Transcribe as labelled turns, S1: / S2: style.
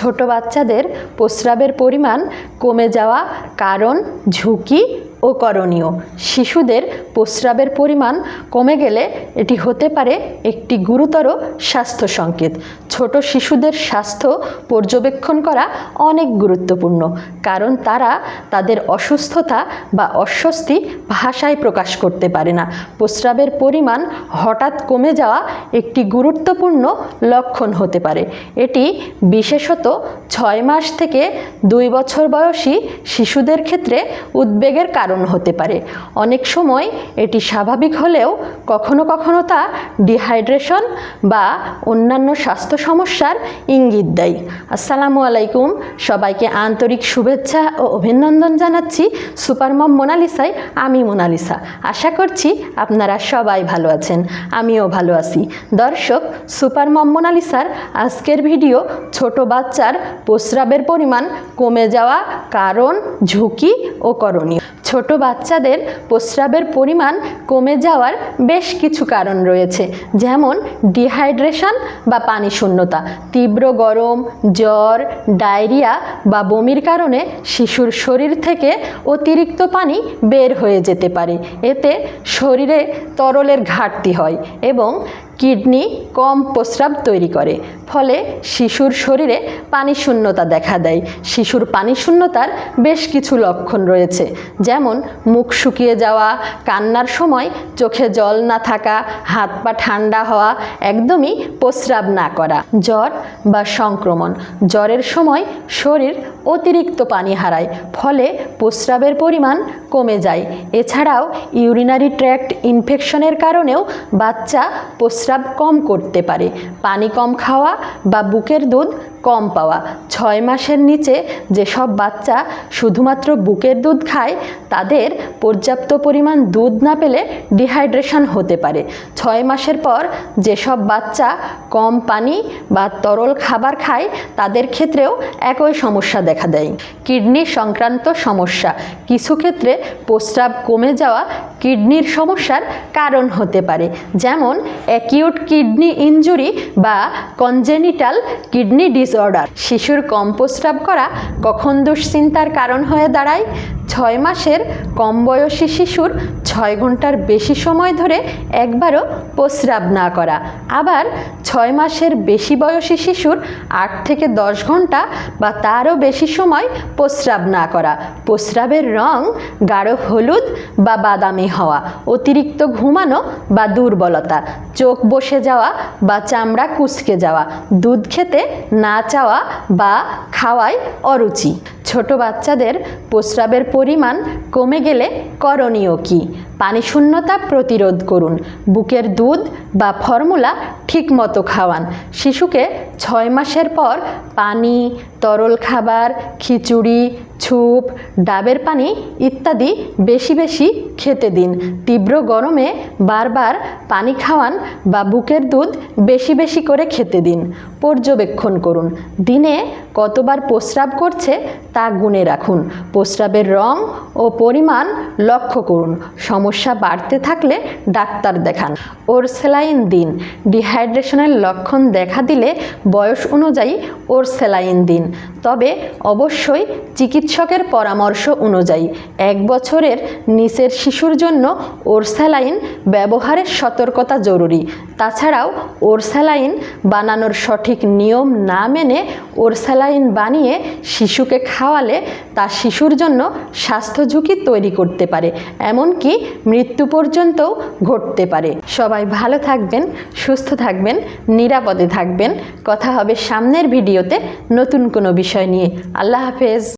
S1: ছোট বাচ্চাদের প্রস্রাবের পরিমাণ কমে যাওয়া কারণ ঝুঁকি ও করণীয়। শিশুদের প্রস্রাবের পরিমাণ কমে গেলে এটি হতে পারে একটি গুরুতর স্বাস্থ্য সংকেত। ছোট শিশুদের স্বাস্থ্য পর্যবেক্ষণ করা অনেক গুরুত্বপূর্ণ, কারণ তারা তাদের অসুস্থতা বা অস্বস্তি ভাষায় প্রকাশ করতে পারে না। প্রস্রাবের পরিমাণ হঠাৎ কমে যাওয়া একটি গুরুত্বপূর্ণ লক্ষণ হতে পারে। এটি বিশেষত ছয় মাস থেকে দুই বছর বয়সী শিশুদের ক্ষেত্রে উদ্বেগের কারণ। হতে পারে। অনেক সময় এটি স্বাভাবিক হলেও কখনো কখনো তা ডিহাইড্রেশন বা অন্যান্য স্বাস্থ্য সমস্যার ইঙ্গিত দেয়। আসসালামু আলাইকুম, সবাইকে আন্তরিক শুভেচ্ছা ও অভিনন্দন জানাচ্ছি সুপারমম মোনালিসায় আমি মোনালিসা। আশা করছি আপনারা সবাই ভালো আছেন, আমিও ভালো আছি। দর্শক, সুপারমম মোনালিসার আজকের ভিডিও ছোট বাচ্চার প্রস্রাবের পরিমাণ কমে যাওয়া কারণ, ঝুঁকি ও করণীয়। ছোট বাচ্চাদের প্রস্রাবের পরিমাণ কমে যাওয়ার বেশ কিছু কারণ রয়েছে, যেমন ডিহাইড্রেশন বা পানি শূন্যতা, তীব্র গরম, জ্বর, ডায়রিয়া বা বমির কারণে শিশুর শরীর থেকে অতিরিক্ত পানি বের হয়ে যেতে পারে। এতে শরীরে তরলের ঘাটতি হয় এবং কিডনি কম প্রস্রাব তৈরি করে, ফলে শিশুর শরীরে পানি শূন্যতা দেখা দেয়। শিশুর পানি শূন্যতার বেশ কিছু লক্ষণ রয়েছে, যেমন মুখ শুকিয়ে যাওয়া, কান্নার সময় চোখে জল না থাকা, হাত পা ঠান্ডা হওয়া, একদমই প্রস্রাব না করা, জ্বর বা সংক্রমণ। জ্বরের সময় শরীর অতিরিক্ত পানি হারায়, ফলে প্রস্রাবের পরিমাণ কমে যায়। এছাড়াও ইউরিনারি ট্র্যাক্ট ইনফেকশনের কারণেও বাচ্চা প্রস্রাব কম করতে পারে। পানি কম খাওয়া বা বুকের দুধ কম পাওয়া। ছয় মাসের নিচে যেসব বাচ্চা শুধুমাত্র বুকের দুধ খায়, তাদের পর্যাপ্ত পরিমাণ দুধ না পেলে ডিহাইড্রেশন হতে পারে। ছয় মাসের পর যেসব বাচ্চা কম পানি বা তরল খাবার খায়, তাদের ক্ষেত্রেও একই সমস্যা দেখা দেয়। কিডনি সংক্রান্ত সমস্যা। কিছু ক্ষেত্রে প্রস্রাব কমে যাওয়া কিডনির সমস্যার কারণ হতে পারে, যেমন অ্যাকিউট কিডনি ইনজুরি বা কনজেনিটাল কিডনি ডিসঅর্ডার শিশুর কম করা কখন দুশ্চিন্তার কারণ হয়ে দাঁড়ায়? ছয় মাসের কম বয়সী শিশুর ছয় ঘণ্টার বেশি সময় ধরে একবারও প্রস্রাব না করা। আবার ছয় মাসের বেশি বয়সী শিশুর আট থেকে দশ ঘণ্টা বা তারও বেশি সময় প্রস্রাব না করা। প্রস্রাবের রং গাঢ় হলুদ বা বাদামি হওয়া, অতিরিক্ত ঘুমানো বা দুর্বলতা, চোখ বসে যাওয়া বা চামড়া কুচকে যাওয়া, দুধ খেতে না চাওয়া বা খাওয়ায় অরুচি। ছোট বাচ্চাদের প্রস্রাবের পরিমাণ কমে গেলে করণীয় কী? পানি শূন্যতা প্রতিরোধ করুন। বুকের দুধ বা ফর্মুলা ঠিকমতো খাওয়ান। শিশুকে ছয় মাসের পর পানি তরল খাবার, খিচুড়ি, ছুপ, ডাবের পানি ইত্যাদি বেশি বেশি খেতে দিন। তীব্র গরমে বারবার পানি খাওয়ান বা বুকের দুধ বেশি বেশি করে খেতে দিন। পর্যবেক্ষণ করুন। দিনে কতবার প্রস্রাব করছে তা গুণে রাখুন। প্রস্রাবের রং ও পরিমাণ লক্ষ্য করুন। সমস্যা বাড়তে থাকলে ডাক্তার দেখান। ওর সেলাইন দিন। ডিহাইড্রেশনের লক্ষণ দেখা দিলে বয়স অনুযায়ী ওর সেলাইন দিন। তবে অবশ্যই চিকিৎসকের পরামর্শ অনুযায়ী এক বছরের নিচের শিশুর জন্য ওরসালাইন ব্যবহারের সতর্কতা জরুরি। তাছাড়াও ওর স্যালাইন বানানোর সঠিক নিয়ম না মেনে ওর স্যালাইন বানিয়ে শিশুকে খাওয়ালে তা শিশুর জন্য স্বাস্থ্য ঝুঁকি তৈরি করতে পারে, এমনকি মৃত্যু পর্যন্তও ঘটতে পারে। সবাই ভালো থাকবেন, সুস্থ থাকবেন, নিরাপদে থাকবেন। কথা হবে সামনের ভিডিওতে নতুন কোনো বিষয় নিয়ে। আল্লাহ হাফেজ।